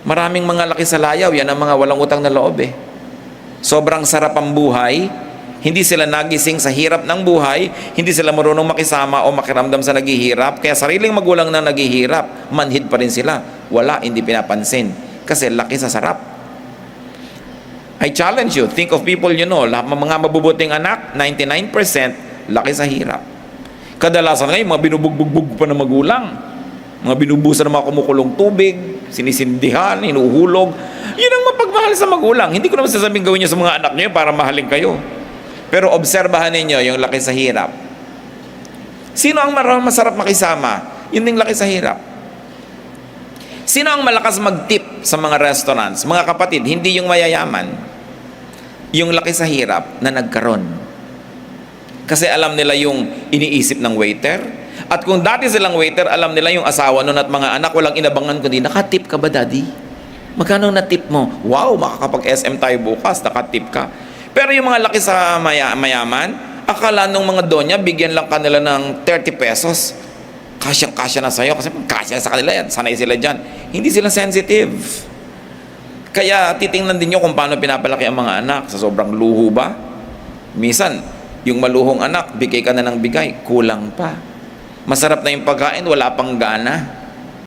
Maraming mga laki sa layaw, yan ang mga walang utang na loob eh. Sobrang sarap ang buhay, hindi sila nagising sa hirap ng buhay, hindi sila marunong makisama o makiramdam sa naghihirap, kaya sariling magulang na naghihirap, manhid pa rin sila. Wala, hindi pinapansin. Kasi laki sa sarap. I challenge you, think of people you know, lahat mga mabubuting anak, 99% laki sa hirap. Kadalasan ngayon, mga binubugbog pa ng magulang. Mga binubusan ng mga kumukulong tubig, sinisindihan, hinuhulog. Yun ang mapagmahal sa magulang. Hindi ko naman sasabing gawin niyo sa mga anak niyo para mahalin kayo. Pero obserbahan ninyo yung laki sa hirap. Sino ang masarap makisama? Yun din laki sa hirap. Sino ang malakas mag-tip sa mga restaurants? Mga kapatid, hindi yung mayayaman. Yung laki sa hirap na nagkaroon. Kasi alam nila yung iniisip ng waiter. At kung dati silang waiter, alam nila yung asawa nun at mga anak, walang inabangan kundi, nakatip ka ba daddy? Magkano na tip mo? Wow, makakapag-SM tayo bukas, nakatip ka. Pero yung mga laki sa maya- mayaman, akala nung mga donya, bigyan lang kanila ng 30 pesos. Kasyang-kasya na sa'yo kasi kasya sa kanila yan, sanay sila dyan. Hindi sila sensitive. Kaya titingnan din nyo kung paano pinapalaki ang mga anak sa sobrang luho ba. Minsan, yung maluhong anak, bigay ka na ng bigay, kulang pa. Masarap na yung pagkain, wala pang gana.